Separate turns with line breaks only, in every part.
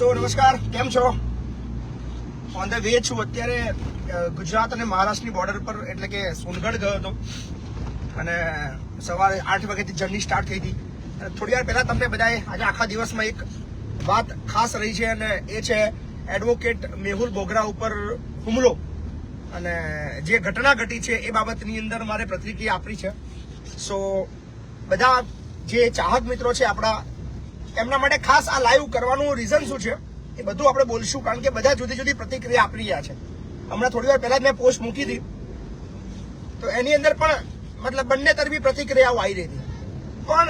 સો નમસ્કાર, કેમ છો? ઓન ધ વે છું. અત્યારે ગુજરાત અને મહારાષ્ટ્રની બોર્ડર પર એટલે કે સોનગઢ ગયો હતો. અને સવારે આઠ વાગ્યાથી જર્ની સ્ટાર્ટ થઈ હતી. અને થોડી વાર પહેલાં તમને બધાએ આજે આખા દિવસમાં એક વાત ખાસ રહી છે અને એ છે એડવોકેટ મેહુલ બોગરા ઉપર હુમલો. અને જે ઘટના ઘટી છે એ બાબતની અંદર મારે પ્રતિક્રિયા આપી છે. સો બધા જે ચાહક મિત્રો છે આપણા એમના માટે ખાસ આ લાઈવ કરવાનું રીઝન શું છે? એ બધું આપણે બોલશું, કારણ કે બધા જુદી જુદી પ્રતિક્રિયા આપી રહ્યા છે. હમણાં થોડી વાર પહેલા જ મેં પોસ્ટ મૂકી હતી. તો એની અંદર પણ મતલબ બંને તરફી પ્રતિક્રિયાઓ આવી રહી હતી. પણ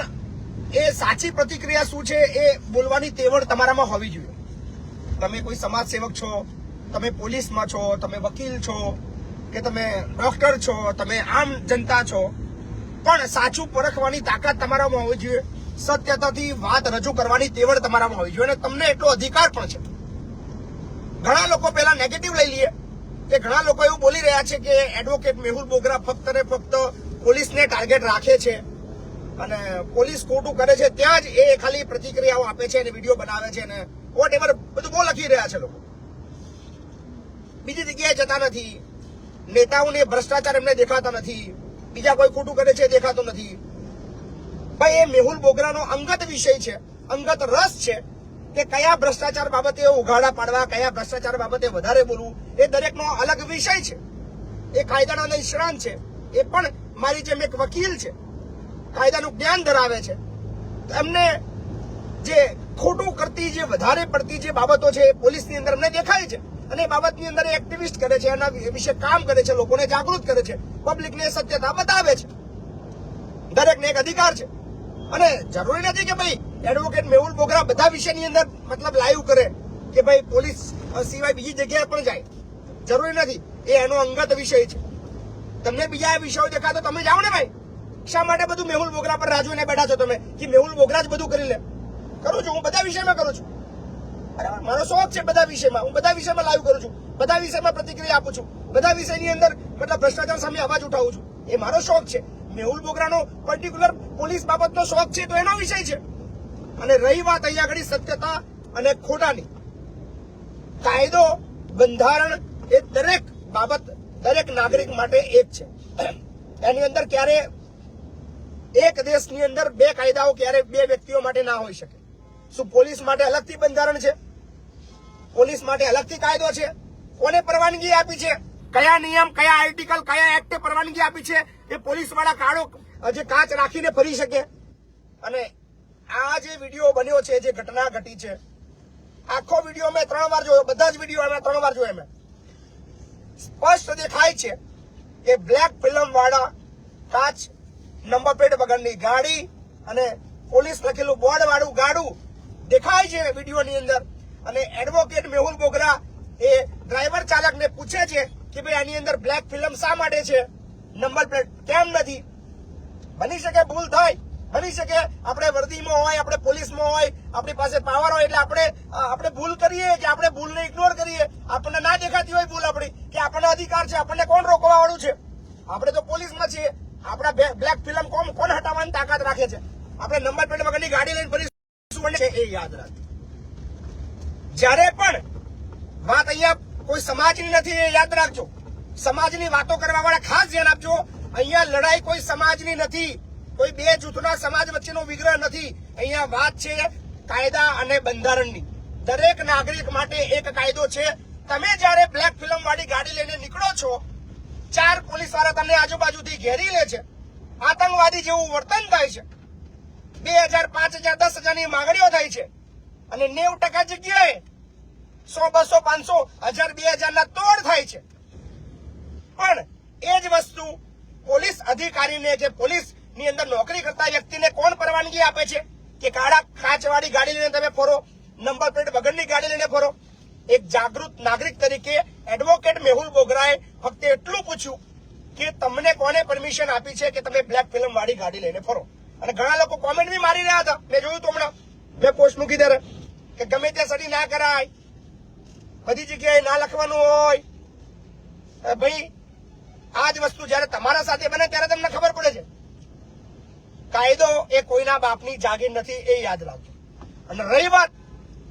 એ સાચી પ્રતિક્રિયા શું છે એ બોલવાની તેવડ તમારામાં હોવી જોઈએ. તમે કોઈ સમાજ સેવક છો, તમે પોલીસમાં છો, તમે વકીલ છો, કે તમે ડોક્ટર છો, તમે આમ જનતા છો. પણ સાચું પરખવાની તાકાત તમારામાં હોવી જોઈએ. સત્યતાથી વાત રજૂ કરવાની તેવડ તમારામાં હોવી જોઈએ અને તમને એટલો અધિકાર પણ છે. ઘણા લોકો પહેલા નેગેટિવ લઈ લઈએ કે ઘણા લોકો એવું બોલી રહ્યા છે કે એડવોકેટ મેહુલ બોગરા ફક્ત ને ફક્ત પોલીસને ટાર્ગેટ રાખે છે. અને પોલીસ ખોટું કરે છે, ત્યાં જ એ ખાલી પ્રતિક્રિયાઓ આપે છે અને વીડિયો બનાવે છે અને વોટ એવર બધું બહુ લખી રહ્યા છે લોકો. બીજી જગ્યાએ જતા નથી. નેતાઓને ભ્રષ્ટાચાર એમને દેખાતા નથી. બીજા કોઈ ખોટું કરે છે દેખાતો નથી. ભાઈ, એ મેહુલ બોગરાનો અંગત વિષય છે, અંગત રસ છે કે કયા ભ્રષ્ટાચાર બાબતે ઉઘાડા પાડવા, કયા ભ્રષ્ટાચાર બાબતે વધારે બોલવું, એ દરેકનો અલગ વિષય છે. એ કાયદાના નિષ્ણાંત છે. એ પણ મારી જેમ એક વકીલ છે. કાયદાનું જ્ઞાન ધરાવે છે. એમને જે ખોટું કરતી, જે વધારે પડતી જે બાબતો છે, એ પોલીસની અંદર અમને દેખાય છે. અને એ બાબતની અંદર એક્ટિવિસ્ટ કરે છે, એના વિશે કામ કરે છે, લોકોને જાગૃત કરે છે. પબ્લિકને સત્યતા બતાવે છે. દરેકને એક અધિકાર છે. અને જરૂરી નથી કે ભાઈ એડવોકેટ મેહુલ બોગરા બધા વિષયની અંદર મતલબ લાઈવ કરે કે ભાઈ પોલીસ સિવાય બીજી જગ્યાએ પણ જાય. જરૂરી નથી. એ એનો અંગત વિષય છે. તમને બીજા વિષયો દેખાતો તમે જાઓ ને ભાઈ. શા માટે બધું મેહુલ બોગરા પર રાજુને બેઠા છો તમે? કે મેહુલ બોગરા જ બધું કરી લે. કરું છું, હું બધા વિષયમાં કરું છું. બરાબર મારો શોખ છે બધા વિષયમાં. હું બધા વિષયમાં લાઈવ કરું છું. બધા વિષયમાં પ્રતિક્રિયા આપું છું. બધા વિષયની અંદર મતલબ ભ્રષ્ટાચાર સામે અવાજ ઉઠાવું છું. એ મારો શોખ છે. મેહુલ બોગરાનો પર્ટિક્યુલર પોલીસ બાબતનો શોખ છે તો એનો વિષય છે. અને રહી વાત અહીંયા આગળ સત્યતા અને ખોટાની. કાયદો, બંધારણ એ દરેક બાબત દરેક નાગરિક માટે એક છે. એની અંદર ક્યારે એક દેશની અંદર બે કાયદાઓ ક્યારે બે વ્યક્તિઓ માટે ના હોઈ શકે. શું પોલીસ માટે અલગથી બંધારણ છે? પોલીસ માટે અલગથી કાયદો છે? કોને પરવાનગી આપી છે? કયા નિયમ, કયા આર્ટિકલ કયા એક્ટે પરવાનગી આપી છે એ પોલીસવાળા કાળો જે કાચ રાખીને ફરી શકે. અને આ જે વીડિયો બન્યો છે, જે ઘટના ઘટી છે, આખો વીડિયો મેં ત્રણ વાર જોયો, બધા જ વીડિયો અમે ત્રણ વાર જોયા મેં સ્પષ્ટ દેખાય છે કે બ્લેક ફિલ્મ વાળા કાચ નંબર પ્લેટ વગરની ગાડી અને પોલીસ લખેલું બોર્ડ વાળું ગાડું દેખાય છે વિડીયોની અંદર. અને એડવોકેટ મેહુલ બોગરા એ ડ્રાઈવર ચાલકને પૂછે છે કે ભાઈ આની અંદર બ્લેક ફિલ્મ શા માટે છે? નંબર પ્લેટ કેમ નથી? બની શકે ભૂલ થાય, બની શકે આપણે વર્દીમાં હોય, આપણે પોલીસમાં હોય, આપણી પાસે પાવર હોય એટલે આપણે આપણે ભૂલ કરીએ કે આપણે ભૂલને ઇગ્નોર કરીએ. આપણને ના દેખાતી હોય ભૂલ આપણી, કે આપણને અધિકાર છે, આપણને કોણ રોકવા વાળું છે? આપણે તો પોલીસમાં છીએ. આપણા બ્લેક ફિલ્મ કોણ કોણ હટાવવાની તાકાત રાખે છે? આપણે નંબર પ્લેટ વગરની ગાડી લઈને અને એ યાદ રાખ. જ્યારે પણ વાત અહીંયા કોઈ સમાજની નથી, એ યાદ રાખજો. સમાજની વાતો કરવા વાળા ખાસ ધ્યાન આપજો. અહીંયા લડાઈ કોઈ સમાજની નથી. કોઈ બે જૂથના સમાજ વચ્ચેનો વિગ્રહ નથી. અહીંયા વાત છે કાયદા અને બંધારણની. દરેક નાગરિક માટે એક કાયદો છે. તમે જ્યારે બ્લેક ફિલ્મ વાળી ગાડી લઈને નીકળો છો, ચાર પોલીસવાળા તમને આજુબાજુથી ઘેરી લે છે. આતંકવાદી જેવું વર્તન થાય છે. બે હજાર પાંચ હજાર દસ હજારની માંગણીઓ થાય છે. અને નેવ ટકા જગ્યાએ સો, બસો, પાંચસો, હજાર, બે હજારના તોડ થાય છે. પણ એ જ વસ્તુ પોલીસ અધિકારીને જે પોલીસની અંદર નોકરી કરતા વ્યક્તિને કોણ પરવાનગી આપે છે? કે કાળા કાચવાળી ગાડી લઈને તમે ફરો, નંબર પ્લેટ વગરની ગાડી લઈને ફરો? એક જાગૃત નાગરિક તરીકે એડવોકેટ મેહુલ બોગરાએ ફક્ત એટલું પૂછ્યું કે તમને કોને પરમિશન આપી છે કે તમે બ્લેક ફિલ્મ વાળી ગાડી લઈને ફરો? અને ઘણા લોકો કોમેન્ટ બી મારી રહ્યા હતા. મેં જોયું તો હમણાં. મેં પોસ્ટ મૂકી દે કે ગમે ત્યાં સડી ના કરાય. બધી જગ્યાએ ના લખવાનું હોય. ભાઈ આ જ વસ્તુ જયારે તમારા સાથે બને ત્યારે તમને ખબર પડે છે. કાયદો એ કોઈના બાપની જાગીર નથી એ યાદ રાખજો. અને રહી વાત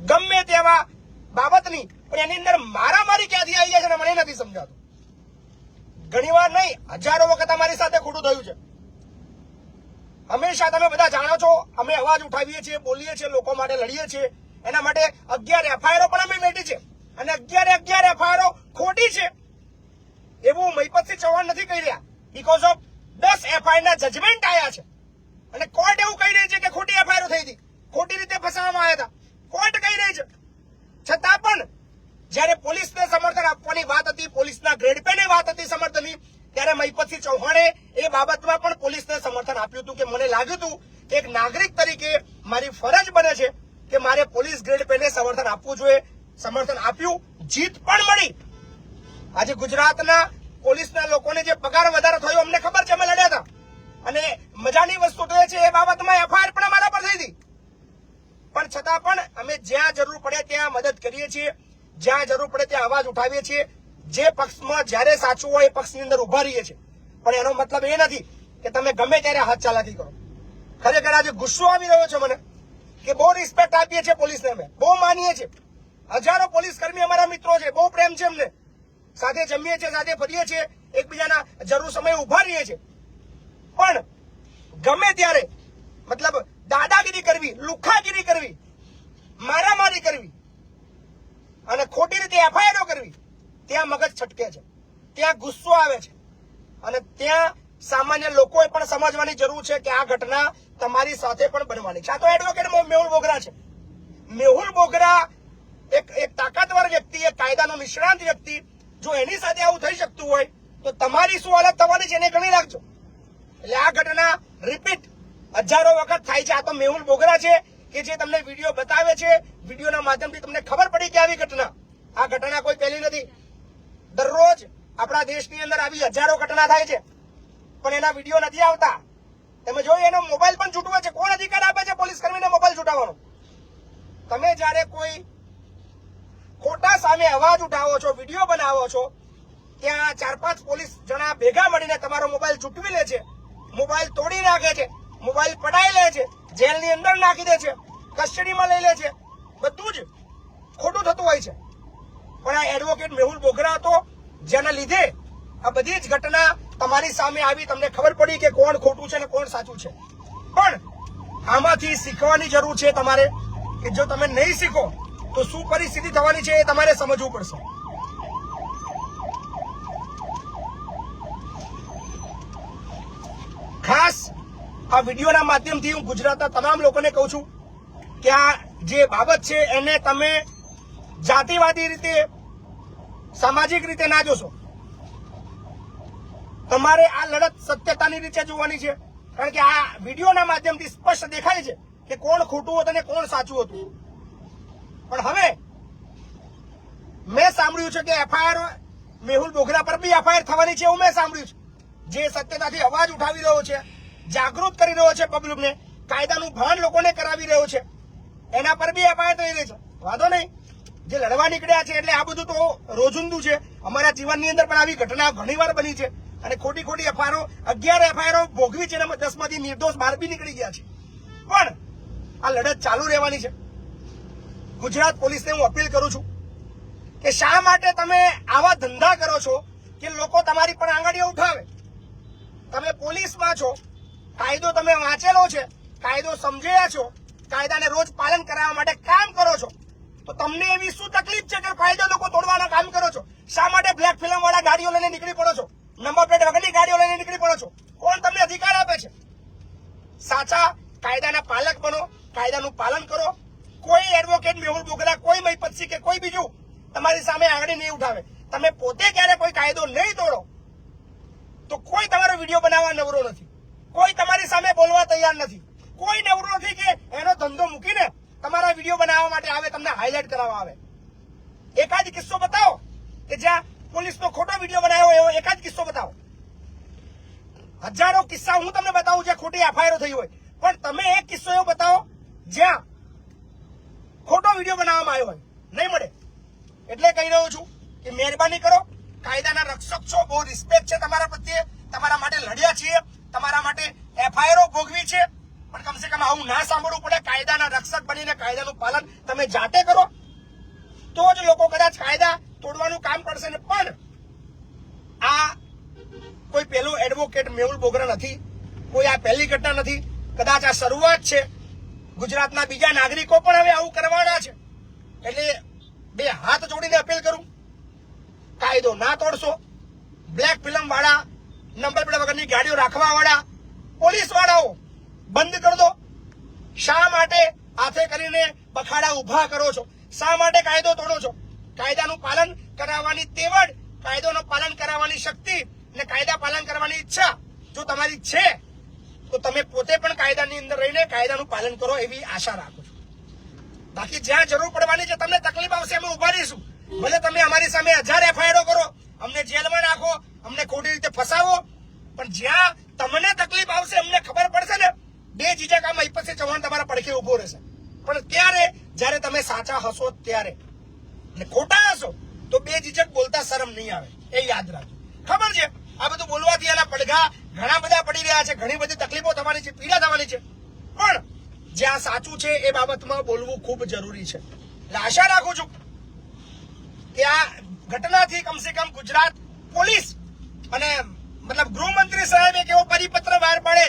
ગમે તેવા બાબતની, પણ એની અંદર મારામારી ક્યાંથી આવી જાય છે મને નથી સમજાતું. ઘણીવાર નહીં, હજારો વખત અમારી સાથે ખોટું થયું છે. હંમેશા તમે બધા જાણો છો, અમે અવાજ ઉઠાવીએ છીએ, બોલીએ છીએ, લોકો માટે લડીએ છીએ. એના માટે અગિયાર એફઆઈઆર પણ અમે મેટી છે. અને અગિયાર અગિયાર એફઆઈઆર ખોટી છે. એવું મહિપતસિંહ ચૌહાણ નથી કહી રહ્યા. બીકોઝ ઓફ દસ એફઆઈઆર ના જજમેન્ટ આવ્યા છે. અને કોર્ટ એવું કહી રહી છે કે ખોટી એફઆઈઆર થઈ હતી. ખોટી રીતે ફસાવવામાં આવ્યા હતા. કોર્ટ કહી રહી છે. છતાં પણ જ્યારે પોલીસને સમર્થન આપવાની વાત હતી, પોલીસના ગ્રેડ પે વાત હતી સમર્થનની, ત્યારે મહિપતસિંહ ચૌહાણે એ બાબતમાં પણ પોલીસને સમર્થન આપ્યું હતું કે મને લાગ્યું હતું કે એક નાગરિક તરીકે મારી ફરજ બને છે કે મારે પોલીસ ગ્રેડ પેને સમર્થન આપવું જોઈએ. સમર્થન આપ્યું. જીત પણ મળી. આજે ગુજરાતના પોલીસના લોકોને જે પગાર વધારો થયો, અમને ખબર છે, અમે લડ્યા હતા. અને મજાની વસ્તુ તો એ છે, એ બાબતમાં એફઆઈઆર પણ અમારા પર થઈ હતી. પણ છતાં પણ અમે જ્યાં જરૂર પડે ત્યાં મદદ કરીએ છીએ, જ્યાં જરૂર પડે ત્યાં અવાજ ઉઠાવીએ છીએ. જે પક્ષમાં જ્યારે સાચું હોય એ પક્ષની અંદર ઊભા રહીએ છીએ. પણ એનો મતલબ એ નથી કે તમે ગમે ત્યારે હાથ ચાલાકી કરો. ખરેખર આજે ગુસ્સો આવી રહ્યો છે મને કે બહુ રિસ્પેક્ટ આપીએ છીએ પોલીસને અમે, બહુ માનીએ છીએ. હજારો પોલીસ કર્મી અમારા મિત્રો છે, બહુ પ્રેમ છે અમને. સાથે જમીએ છીએ, સાથે ફરીએ છીએ, એકબીજાના જરૂર સમય ઊભા રહીએ છીએ. પણ ગમે ત્યારે, મતલબ દાદાગીરી કરવી, લુખાગીરી કરવી, મારામારી કરવી, અને ખોટી રીતે એફઆઈઆર કરવી, ત્યાં મગજ છટકે છે. ત્યાં ગુસ્સો આવે છે. અને ત્યાં સામાન્ય લોકોએ પણ સમજવાની જરૂર છે કે આ ઘટના તમારી સાથે પણ બનવાની છે. આ તો એડવોકેટ મેહુલ બોગરા છે. મેહુલ બોગરા એક એક તાકાતવર વ્યક્તિ, એક કાયદાનો નિષ્ણાંત વ્યક્તિ જો એની સાથે આવું થઈ શકતું હોય, તો તમારી શું હાલત થવાની છે એને ગણી રાખજો. એટલે આ ઘટના રિપીટ હજારો વખત થાય છે. આ તો મેહુલ બોગરા છે કે જે તમને વીડિયો બતાવે છે. વિડીયોના માધ્યમથી તમને ખબર પડી કે આવી ઘટના. આ ઘટના કોઈ પહેલી નથી. દરરોજ આપણા દેશની અંદર આવી હજારો ઘટના થાય છે. પણ એના વીડિયો નથી આવતા. તમે જોયું એનો મોબાઈલ પણ છૂટવો છે. કોણ અધિકાર આપે છે પોલીસ કર્મીને મોબાઈલ છૂટાવવાનો? તમે જ્યારે કોઈ ખોટા સામે અવાજ ઉઠાવો છો, વીડિયો બનાવો છો, ત્યાં ચાર પાંચ પોલીસ જણા ભેગા મળીને તમારો મોબાઈલ ચૂંટવી લે છે, મોબાઈલ તોડી નાખે છે, મોબાઈલ પડાઈ લે છે, જેલની અંદર નાખી દે છે, કસ્ટડીમાં લઈ લે છે, બધું જ ખોટું થતું હોય છે. પણ આ એડવોકેટ મેહુલ બોગરા હતો, જેના લીધે આ બધી જ ઘટના તમારી સામે આવી, તમને ખબર પડી કે કોણ ખોટું છે અને કોણ સાચું છે. પણ આમાંથી શીખવાની જરૂર છે તમારે, કે જો તમે નહીં શીખો તો શું પરિસ્થિતિ થવાની છે એ તમારે સમજવું પડશે. ખાસ આ વિડીયોના માધ્યમથી હું ગુજરાતના તમામ લોકોને કહું છું કે આ જે બાબત છે એને તમે જાતિવાદી રીતે, સામાજિક રીતે ના જોશો. તમારે આ લડત સત્યતાની રીતે જોવાની છે. કારણ કે આ વિડીયોના માધ્યમથી સ્પષ્ટ દેખાય છે કે કોણ ખોટું હતું અને કોણ સાચું હતું. પણ હવે મેં સાંભળ્યું છે કે એફઆઈઆર મેહુલ બોગરા પર બી એફઆઈઆર થવાની છે એવું મેં સાંભળ્યું છે. જે સત્યતાથી અવાજ ઉઠાવી રહ્યો છે, જાગૃત કરી રહ્યો છે પબ્લિકને કાયદાનું ભાન લોકોને કરાવી રહ્યો છે. એના પર બી એફઆઈઆર થઈ રહી છે. વાંધો નહીં. જે લડવા નીકળ્યા છે એટલે આ બધું તો રોજુંદું છે. અમારા જીવનની અંદર પણ આવી ઘટના ઘણીવાર બની છે. અને ખોટી ખોટી એફઆઈઆરો, અગિયાર એફઆઈઆરો ભોગવી છે અને દસમાંથી નિર્દોષ બહાર બી નીકળી ગયા છે. પણ આ લડત ચાલુ રહેવાની છે. ગુજરાત પોલીસને હું અપીલ કરું છું કે શા માટે તમે આવા ધંધા કરો છો કે લોકો તમારી પણ આંગળીઓ ઉઠાવે? તમે પોલીસમાં છો, કાયદો તમે વાંચેલો છે, કાયદો સમજ્યા છો, કાયદાને રોજ પાલન કરાવવા માટે કામ કરો છો, તો તમને એવી શું તકલીફ છે કે કાયદો લોકો તોડવાના કામ કરો છો? શા માટે બ્લેક ફિલ્મ વાળા ગાડીઓ લઈને નીકળી પડો છો? નંબર પ્લેટ વગરની ગાડીઓ લઈને નીકળી પડો છો? કોણ તમને અધિકાર આપે છે? સાચા કાયદાના પાલક બનો, કાયદાનું પાલન કરો કોઈ એડવોકેટ મેહુલ બોગરા કોઈ મહીપતસિંહ કે કોઈ બીજું તમારી સામે આંગળી નહીં ઉઠાવે. તમે પોતે ક્યારે કોઈ કાયદો નહીં તોડો, તો કોઈ તમારો વીડિયો બનાવવા નવરો નથી. કોઈ તમારી સામે બોલવા તૈયાર નથી. કોઈ નવરો નથી કે એનો ધંધો મૂકીને તમારા વીડિયો બનાવવા માટે આવે, તમને હાઇલાઇટ કરાવવા આવે. એકાદ કિસ્સો બતાવો કે જ્યાં પોલીસનો ખોટો વીડિયો બનાવ્યો એવો એકાદ કિસ્સો બતાવો. હજારો કિસ્સા હું તમને બતાવું જ્યાં ખોટી એફઆઈઆર થઈ હોય. પણ તમે એક કિસ્સો એવો બતાવો જ્યાં વીડિયો બનાવવામાં આવ્યો હોય. નહીં મળે. એટલે કહી રહ્યો છું કે મહેરબાની કરો. કાયદાના રક્ષક છો, બહુ રિસ્પેક્ટ છે તમારા પ્રત્યે. તમારા માટે લડ્યા છીએ. તમારા માટે એફઆઈઆર ભોગવી છે. પણ કમસે કમ આવું ના સાંભળવું પડે. કાયદાના રક્ષક બનીને કાયદાનું પાલન તમે જાતે કરો. તો જ લોકો કદાચ કાયદા તોડવાનું કામ કરશે ને, પણ આ કોઈ પેલું એડવોકેટ મેહુલ બોગરા નથી. કોઈ આ પહેલી ઘટના નથી. કદાચ આ શરૂઆત છે. ગુજરાતના બીજા નાગરિકો પણ હવે આવું કરવાના છે. એટલે બે હાથ જોડીને અપીલ કરું. કાયદો ના તોડશો. બ્લેક ફિલ્મ વાળા, નંબર પ્લેટ વગરની ગાડીઓ રાખવા વાળા, પોલીસ વાળાઓ બંધ કરી દો. શા માટે હાથે કરીને બખાડા ઊભા કરો છો? શા માટે કાયદો તોડો છો? કાયદાનું પાલન કરાવવાની તેવડ કાયદોનું પાલન કરાવવાની શક્તિ અને કાયદા પાલન કરવાની ઈચ્છા જો તમારી છે તો તમે પોતે પણ કાયદાની અંદર રહીને કાયદાનું પાલન કરો એવી આશા રાખું છું. બાકી જ્યાં જરૂર પડવાની છે તમને તકલીફ આવશે, અમે ઊભા રહીશું. ભલે તમે અમારી સામે હજાર એફઆઈઆરો કરો, અમને જેલમાં નાખો, અમને ખોટી રીતે ફસાવો, પણ જ્યાં તમને તકલીફ આવશે, અમને ખબર પડશે ને, બે જીજા કામ પછી ચૌહાણ તમારા પડખે ઊભો રહેશે. પણ ત્યારે, જ્યારે તમે સાચા હશો ત્યારે. અને ખોટા હશો, તો બે જીજક બોલતા શરમ નહીં આવે, એ યાદ રાખજો. ખબર છે? આ બધું બોલવાથી એના પડઘા ઘણા બધા પડી રહ્યા છે, ઘણી બધી તકલીફો થવાની છે, પીડા થવાની છે. પણ જ્યાં સાચું છે એ બાબતમાં બોલવું ખૂબ જરૂરી છે. આશા રાખું છું. કે આ ઘટનાથી કમસે કમ ગુજરાત પોલીસ અને મતલબ ગૃહમંત્રી સાહેબ એક એવો પરિપત્ર બહાર પાડે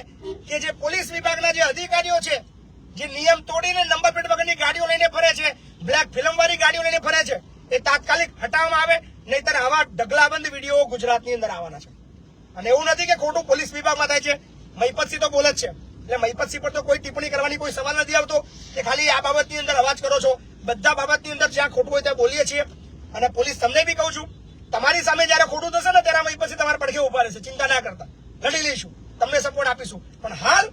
કે જે પોલીસ વિભાગના જે અધિકારીઓ છે, જે નિયમ તોડીને નંબર પ્લેટ વગરની ગાડીઓ લઈને ફરે છે, બ્લેક ફિલ્મ વાળી ગાડીઓ લઈને ફરે છે, એ તાત્કાલિક હટાવવામાં આવે, નહીતર આવા ઢગલાબંધ વીડિયો ગુજરાતની અંદર આવવાના છે. અને એવું નથી કે ખોટું પોલીસ વિભાગમાં થાય છે. મહિપતસિંહ તો બોલે જ છે. એટલે મહિપતસિંહ પર તો કોઈ ટિપ્પણી કરવાની કોઈ સવાલ નથી આવતો કે ખાલી આ બાબતની અંદર અવાજ કરો છો. બધા બાબતની અંદર જ્યાં ખોટું હોય ત્યાં બોલીએ છીએ. અને પોલીસ તમને બી કહું છું, તમારી સામે જયારે ખોટું થશે ને ત્યારે મહિપતસિંહ તમારા પડખે ઊભા રહેશે. ચિંતા ના કરતા. લડી લઈશું. તમને સપોર્ટ આપીશું. પણ હાલ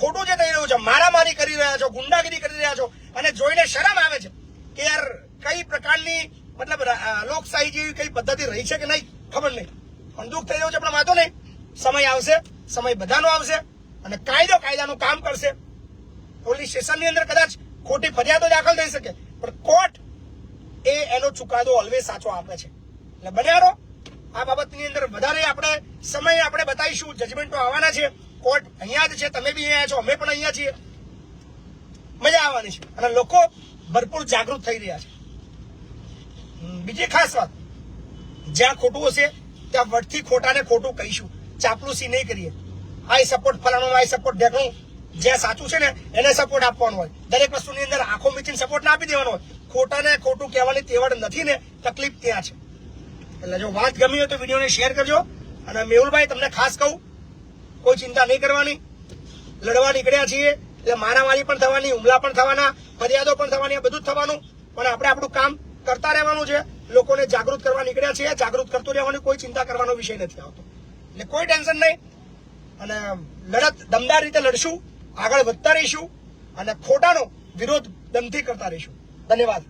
ખોટું જે થઈ રહ્યું છે, મારામારી કરી રહ્યા છો, ગુંડાગીરી કરી રહ્યા છો, અને જોઈને શરમ આવે છે કે યાર કઈ પ્રકારની, મતલબ લોકશાહી જેવી કઈ પદ્ધતિ રહી છે કે નહીં? ખબર નહીં. પણ દુઃખ થઈ જવું છે, પણ વાંધો નહીં. સમય આવશે, સમય બધાનો આવશે અને કાયદો કાયદાનું કામ કરશે. પોલીસ સ્ટેશનની અંદર કદાચ ખોટી ફરિયાદો દાખલ થઈ શકે, પણ કોર્ટ એ એનો ચુકાદો ઓલવેઝ સાચો આપે છે. એટલે બન્યારો, આ બાબતની અંદર વધારે આપણે સમય આપણે બતાવીશું જજમેન્ટો આવવાના છે. કોર્ટ અહીંયા જ છે, તમે બી અહીંયા છો, અમે પણ અહીંયા છીએ. મજા આવવાની છે. અને લોકો ભરપૂર જાગૃત થઈ રહ્યા છે. બીજી ખાસ વાત, જ્યાં ખોટું હશે ત્યાં વટથી ખોટાને ખોટું કહીશું. ચાપલુસી નહીં કરીએ. આઈ સપોર્ટ ફલાણો આઈ સપોર્ટ ઢેકણું. જ્યાં સાચું છે ને, એને સપોર્ટ આપવાનો હોય. દરેક વસ્તુની અંદર આંખો મીચીને સપોર્ટ ના આપી દેવાનો હોય. ખોટાને ખોટું કહેવાની તેવડ નથી ને, તકલીફ ત્યાં છે. એટલે જો વાત ગમી હોય તો વિડીયોને શેર કરજો. અને મેહુલભાઈ, તમને ખાસ કહું, કોઈ ચિંતા નહીં કરવાની. લડવા નીકળ્યા છીએ, એટલે મારામારી પણ થવાની, હુમલા પણ થવાના, ફરિયાદો પણ થવાની, આ બધું જ થવાનું. પણ આપણે આપણું કામ કરતા રહેવાનું છે. લોકોને જાગૃત કરવા નીકળ્યા છીએ. જાગૃત કરતું રહેવાનું કોઈ ચિંતા કરવાનો વિષય નથી આવતો. એટલે કોઈ ટેન્શન નહીં. અને લડત દમદાર રીતે લડશું. આગળ વધતા રહીશું. અને ખોટાનો વિરોધ દમથી કરતા રહીશું. ધન્યવાદ.